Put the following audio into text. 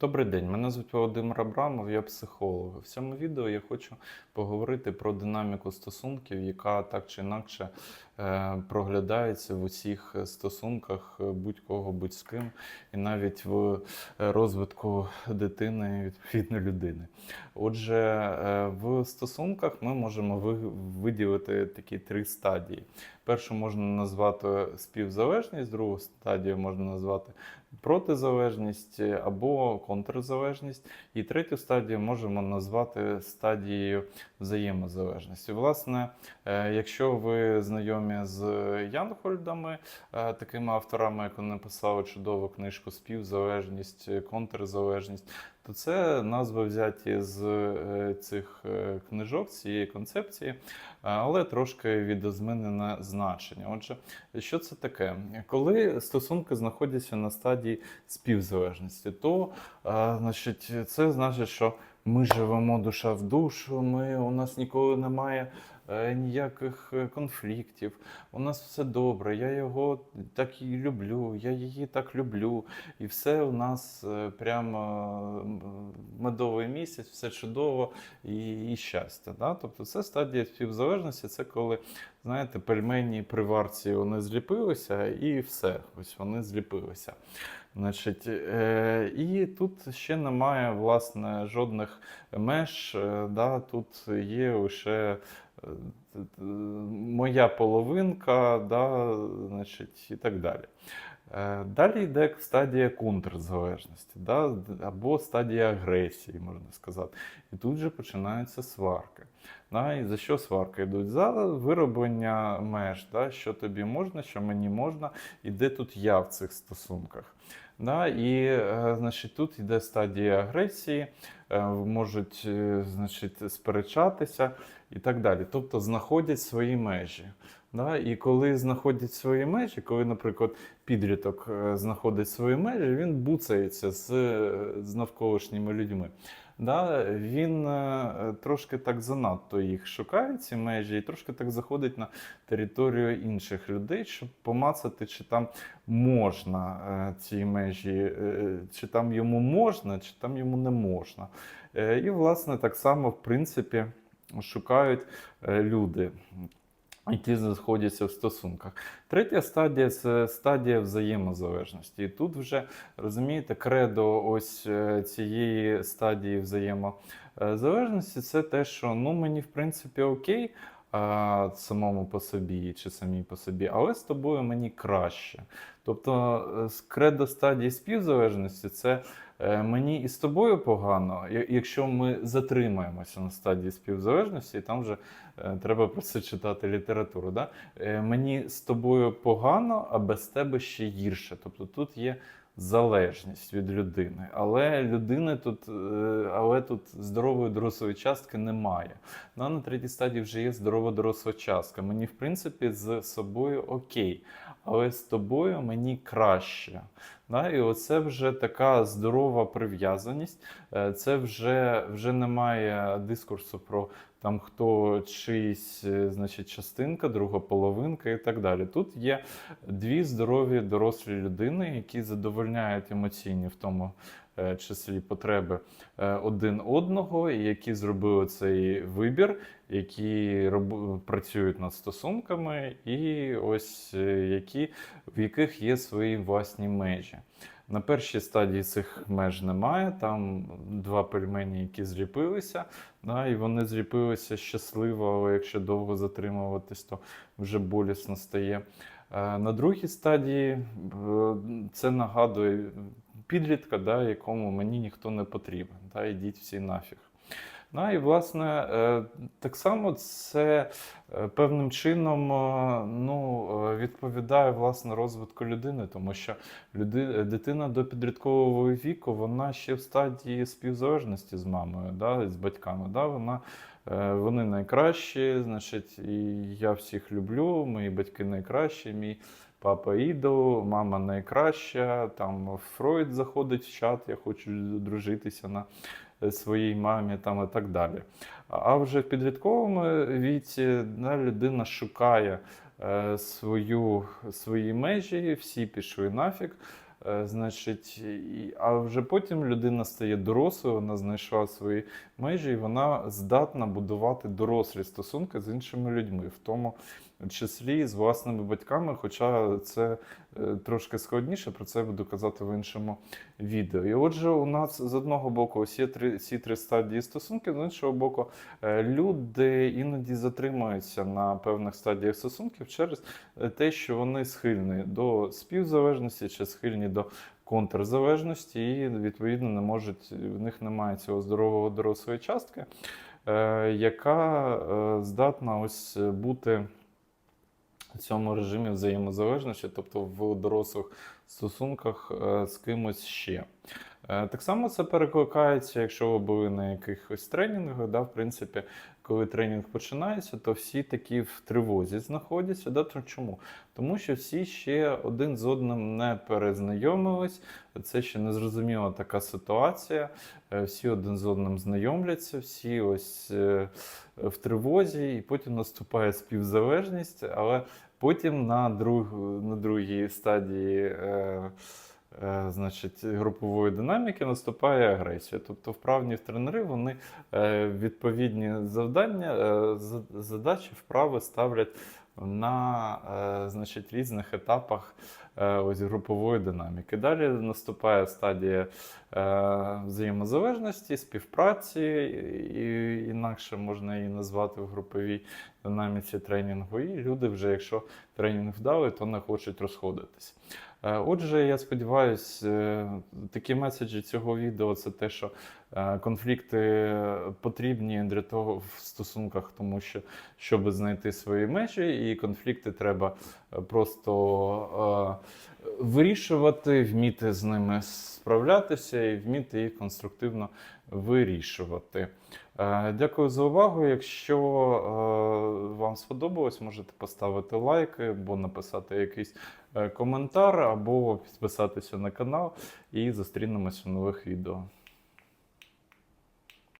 Добрий день, мене звуть Володимир Абрамов, я психолог. В цьому відео я хочу поговорити про динаміку стосунків, яка так чи інакше е, проглядається в усіх стосунках е, будь-кого, будь з ким, і навіть в е, розвитку дитини, відповідно людини. Отже, в стосунках ми можемо ви- виділити такі три стадії. Першу можна назвати співзалежність, другу стадію можна назвати протизалежність або контрзалежність. І третю стадію можемо назвати стадією взаємозалежності. Власне, е, якщо ви знайомі з Янхольдами, е, такими авторами, як вони написали чудову книжку Співзалежність, контрзалежність, то це назви взяті з е, цих е, книжок, цієї концепції, е, але трошки відозмінене значення. Отже, що це таке? Коли стосунки знаходяться на стадії співзалежності, то значить, це значить, що ми живемо душа в душу, ми, у нас ніколи немає ніяких е, конфліктів, у нас все добре, я його так і люблю, я її так люблю, і все у нас е, прямо медовий місяць, все чудово і, і щастя. Да? Тобто це стадія співзалежності, це коли, знаєте, пельмені при варці вони зліпилися і все, ось вони зліпилися. Значить, е, і тут ще немає власне жодних меж. е, Да? Тут є лише е, моя половинка, да? значить, і так далі. Е, Далі йде стадія контрзалежності, да? або стадія агресії, можна сказати. І тут же починаються сварки. Да? І за що сварки йдуть? За вироблення меж, да? що тобі можна, що мені можна, і де тут я в цих стосунках. Да? І е, значить, тут йде стадія агресії, е, можуть е, значить, сперечатися і так далі. Тобто знаходять свої межі. Да? І коли знаходять свої межі, коли, наприклад, підліток е, знаходить свої межі, він буцається з, е, з навколишніми людьми. Да, він е, трошки так занадто їх шукає, ці межі, і трошки так заходить на територію інших людей, щоб помацати, чи там можна ці межі, чи там йому можна, чи там йому не можна. І, власне, так само, в принципі, шукають люди. Які знаходяться в стосунках. Третя стадія це стадія взаємозалежності. І тут вже розумієте, кредо ось е, цієї стадії взаємозалежності це те, що ну мені в принципі окей самому по собі чи самій по собі, але з тобою мені краще. Тобто е, кредо стадії співзалежності це е, мені і з тобою погано, якщо ми затримаємося на стадії співзалежності, і там вже е, треба про це читати літературу. Да? Мені з тобою погано, а без тебе ще гірше. Тобто тут є залежність від людини. Але людини тут, е, але тут здорової дорослої частки немає. Ну, на третій стадії вже є здорова доросла частка. Мені, в принципі, з собою окей, але з тобою мені краще. Да? І оце вже така здорова прив'язаність. Е, Це вже, вже немає дискурсу про там хто чийсь, е, значить, частинка, друга половинка і так далі. Тут є дві здорові дорослі людини, які задовольняють емоційні в тому е, числі потреби один одного, які зробили цей вибір, які роб... працюють над стосунками, і ось які, в яких є свої власні межі. На першій стадії цих меж немає. Там два пельмені, які зліпилися, да, і вони зліпилися щасливо, але якщо довго затримуватись, то вже болісно стає. Е, На другій стадії е, це нагадує підлітка, да, якому мені ніхто не потрібен. Да, ідіть всі нафіг. Ну, і, власне, е, так само це е, певним чином е, ну, відповідає власне розвитку людини, тому що люди, дитина до підліткового віку вона ще в стадії співзалежності з мамою, да, з батьками. Да, вона, вони найкращі, значить, і я всіх люблю, мої батьки найкращі, мій папа ідол, мама найкраща. Там Фройд заходить в чат, я хочу дружитися на своїй мамі там і так далі. А вже в підлітковому віці да, людина шукає е, свою, свої межі, всі пішли нафіг. Е, Значить, а вже потім людина стає дорослою, вона знайшла свої межі, і вона здатна будувати дорослі стосунки з іншими людьми, в тому числі з власними батьками. Хоча це е, трошки складніше, про це буду казати в іншому відео. І отже, у нас з одного боку є три, ці три стадії стосунків, з іншого боку, е, люди іноді затримуються на певних стадіях стосунків через е, те, що вони схильні до співзалежності чи схильні до контрзалежності, і відповідно не можуть, в них немає цього здорового дорослої частки, яка здатна ось бути цьому режимі взаємозалежності, тобто в дорослих стосунках е, з кимось ще. Е, Так само це перекликається, якщо ви були на якихось тренінгах, да, в принципі, коли тренінг починається, то всі такі в тривозі знаходяться. Да? Чому? Тому що всі ще один з одним не перезнайомились, це ще не зрозуміла така ситуація. Е, Всі один з одним знайомляться, всі ось в тривозі, і потім наступає співзалежність, але потім на, друг, на другій стадії. Е, е, Значить, групової динаміки наступає агресія. Тобто вправні тренери вони е, відповідні завдання, е, задачі, вправи ставлять на е, значить, різних етапах е, ось групової динаміки. Далі наступає стадія е, взаємозалежності, співпраці, і інакше можна її назвати в груповій динаміці тренінгу. І люди вже, якщо тренінг вдали, то не хочуть розходитись. Отже, я сподіваюся, такі меседжі цього відео це те, що конфлікти потрібні для того в стосунках, тому що щоб знайти свої межі, і конфлікти треба е, просто е, вирішувати, вміти з ними справлятися і вміти їх конструктивно вирішувати. Е, Дякую за увагу. Якщо вам сподобалось, можете поставити лайк або написати якийсь коментар, або підписатися на канал і зустрінемося в нових відео.